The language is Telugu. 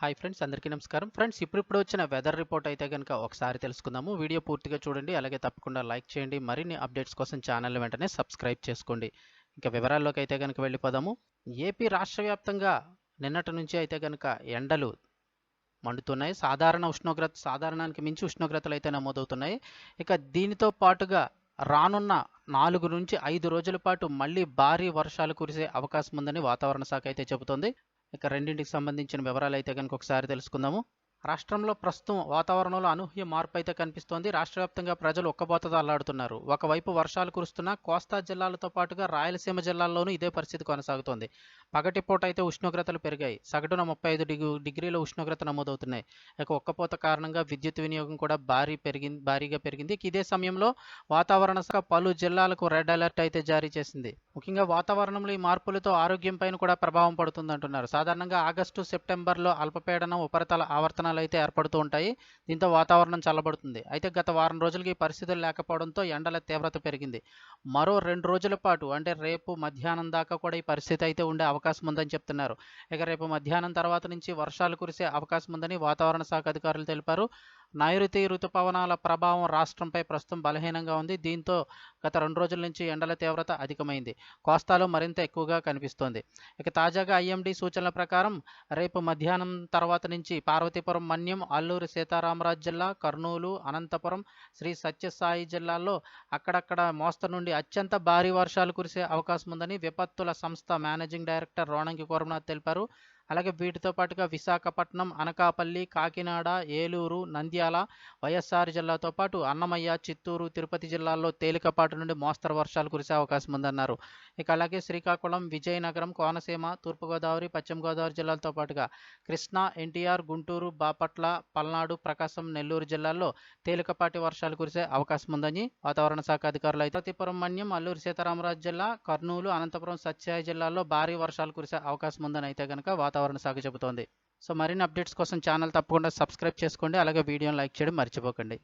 హాయ్ ఫ్రెండ్స్ అందరికీ నమస్కారం. ఫ్రెండ్స్ ఇప్పుడిప్పుడు వచ్చిన వెదర్ రిపోర్ట్ అయితే కనుక ఒకసారి తెలుసుకుందాము. వీడియో పూర్తిగా చూడండి అలాగే తప్పకుండా లైక్ చేయండి. మరిన్ని అప్డేట్స్ కోసం ఛానల్ వెంటనే సబ్స్క్రైబ్ చేసుకోండి. ఇంకా వివరాల్లోకి అయితే కనుక వెళ్ళిపోదాము. ఏపీ రాష్ట్ర వ్యాప్తంగా నిన్నటి నుంచి అయితే కనుక ఎండలు మండుతున్నాయి. సాధారణ ఉష్ణోగ్రత సాధారణానికి మించి ఉష్ణోగ్రతలు అయితే నమోదవుతున్నాయి. ఇక దీనితో పాటుగా రానున్న నాలుగు నుంచి ఐదు రోజుల పాటు మళ్ళీ భారీ వర్షాలు కురిసే అవకాశం ఉందని వాతావరణ శాఖ అయితే చెబుతోంది. ఇక రెండింటికి సంబంధించిన వివరాలు అయితే కనుక ఒకసారి తెలుసుకుందాము. రాష్ట్రంలో ప్రస్తుతం వాతావరణంలో అనూహ్య మార్పు అయితే కనిపిస్తోంది. రాష్ట్ర వ్యాప్తంగా ప్రజలు ఒక్కబోతతో అల్లాడుతున్నారు. ఒకవైపు వర్షాలు కురుస్తున్నా కోస్తా జిల్లాలతో పాటుగా రాయలసీమ జిల్లాల్లోనూ ఇదే పరిస్థితి కొనసాగుతోంది. పగటిపూట అయితే ఉష్ణోగ్రతలు పెరిగాయి. సగటున ముప్పై ఐదు డిగ్రీ డిగ్రీల ఉష్ణోగ్రత నమోదవుతున్నాయి. ఇక ఒక్కపోత కారణంగా విద్యుత్ వినియోగం కూడా భారీ పెరిగింది భారీగా పెరిగింది. ఇదే సమయంలో వాతావరణ శాఖ పలు జిల్లాలకు రెడ్ అలర్ట్ అయితే జారీ చేసింది. ముఖ్యంగా వాతావరణంలో ఈ మార్పులతో ఆరోగ్యం పైన కూడా ప్రభావం పడుతుంది అంటున్నారు సాధారణంగా ఆగస్టు సెప్టెంబర్లో అల్పపీడనం ఉపరితల ఆవర్తన ఆవర్తనాలు అయితే ఏర్పడుతూ ఉంటాయి. దీంతో వాతావరణం చల్లబడుతుంది. అయితే గత వారం రోజులకి పరిస్థితులు లేకపోవడంతో ఎండల తీవ్రత పెరిగింది. మరో రెండు రోజుల పాటు అంటే రేపు మధ్యాహ్నం దాకా కూడా ఈ పరిస్థితి అయితే ఉండే అవకాశం ఉందని చెప్తున్నారు. ఇక రేపు మధ్యాహ్నం తర్వాత నుంచి వర్షాలు కురిసే అవకాశం ఉందని వాతావరణ శాఖ అధికారులు తెలిపారు. నైరుతి ఋతుపవనాల ప్రభావం రాష్ట్రంపై ప్రస్తుతం బలహీనంగా ఉంది. దీంతో గత రెండు రోజుల నుంచి ఎండల తీవ్రత అధికమైంది. కోస్తాలో మరింత ఎక్కువగా కనిపిస్తోంది. ఇక తాజాగా ఐఎండీ సూచనల ప్రకారం రేపు మధ్యాహ్నం తర్వాత నుంచి పార్వతీపురం మన్యం అల్లూరి సీతారామరాజు జిల్లా కర్నూలు అనంతపురం శ్రీ సత్యసాయి జిల్లాల్లో అక్కడక్కడ మోస్తరు నుండి అత్యంత భారీ వర్షాలు కురిసే అవకాశం ఉందని విపత్తుల సంస్థ మేనేజింగ్ డైరెక్టర్ రోణంకి కోరమనాథ్ తెలిపారు. అలాగే వీటితో పాటుగా విశాఖపట్నం అనకాపల్లి కాకినాడ ఏలూరు నంద్యాల వైఎస్ఆర్ జిల్లాతో పాటు అన్నమయ్య చిత్తూరు తిరుపతి జిల్లాల్లో తేలికపాటి నుండి మోస్తరు వర్షాలు కురిసే అవకాశం ఉందన్నారు. ఇక అలాగే శ్రీకాకుళం విజయనగరం కోనసీమ తూర్పుగోదావరి పశ్చిమ గోదావరి జిల్లాలతో పాటుగా కృష్ణా ఎన్టీఆర్ గుంటూరు బాపట్ల పల్నాడు ప్రకాశం నెల్లూరు జిల్లాల్లో తేలికపాటి వర్షాలు కురిసే అవకాశం ఉందని వాతావరణ శాఖ అధికారులు అయితే ప్రతిపురం మన్యం అల్లూరి సీతారామరాజు జిల్లా కర్నూలు అనంతపురం సత్యాయ జిల్లాల్లో భారీ వర్షాలు కురిసే అవకాశం ఉందని అయితే కనుక వాతావరణ శాఖ చెబుతోంది. సో మరిన్ని అప్డేట్స్ కోసం ఛానల్ తప్పకుండా సబ్స్క్రైబ్ చేసుకోండి. అలాగే వీడియోని లైక్ చేయడం మర్చిపోకండి.